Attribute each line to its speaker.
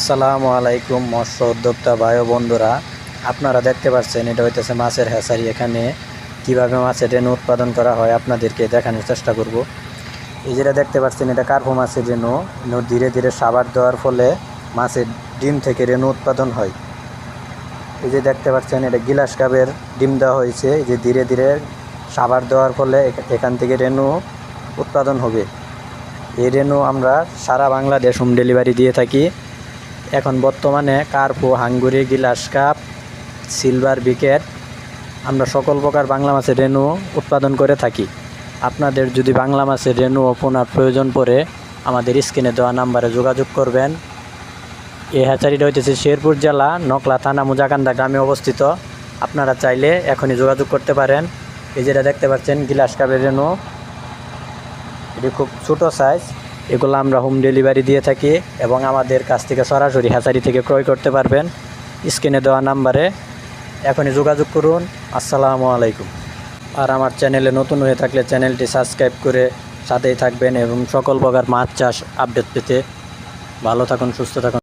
Speaker 1: আসসালামু আলাইকুম, মৎস্য উদ্যোক্তা ভাই বন্ধুরা। আপনারা দেখতে পাচ্ছেন, এটা হইতেছে মাছের হ্যাচারি। এখানে কীভাবে মাছের রেণু উৎপাদন করা হয় আপনাদেরকে দেখানোর চেষ্টা করব। এই যেটা দেখতে পাচ্ছেন, এটা কার্পো মাছের রেণু। রেণু ধীরে ধীরে সাবার দেওয়ার ফলে মাছের ডিম থেকে রেণু উৎপাদন হয়। এই যে দেখতে পাচ্ছেন, এটা গিলাস কাপের ডিম দেওয়া হয়েছে। এই যে ধীরে ধীরে সাবার দেওয়ার ফলে এখান থেকে রেণু উৎপাদন হবে। এই রেণু আমরা সারা বাংলাদেশ হোম ডেলিভারি দিয়ে থাকি। এখন বর্তমানে কার্পো, হাঙ্গুরি, গিলাস কাপ, সিলভার বিকেট, আমরা সকল প্রকার বাংলা মাছের রেণু উৎপাদন করে থাকি। আপনাদের যদি বাংলা মাছের ও পোনার প্রয়োজন পড়ে, আমাদের স্ক্রিনে দেওয়া নাম্বারে যোগাযোগ করবেন। এই হ্যাচারিটা হইতেছে শেরপুর জেলা, নকলা থানা, মুজাকান্দা গ্রামে অবস্থিত। আপনারা চাইলে এখনই যোগাযোগ করতে পারেন। এই যেটা দেখতে পাচ্ছেন, গিলাস কাপের রেণু এটি খুব ছোটো সাইজ এগুলো আমরা হোম ডেলিভারি দিয়ে থাকি এবং আমাদের কাছ থেকে সরাসরি হ্যাচারি থেকে ক্রয় করতে পারবেন। স্ক্রিনে দেওয়া নাম্বারে এখনই যোগাযোগ করুন। আসসালামু আলাইকুম। আর আমার চ্যানেলে নতুন হয়ে থাকলে চ্যানেলটি সাবস্ক্রাইব করে সাথেই থাকবেন এবং সকল প্রকার মাছ চাষ আপডেট পেতে ভালো থাকুন, সুস্থ থাকুন।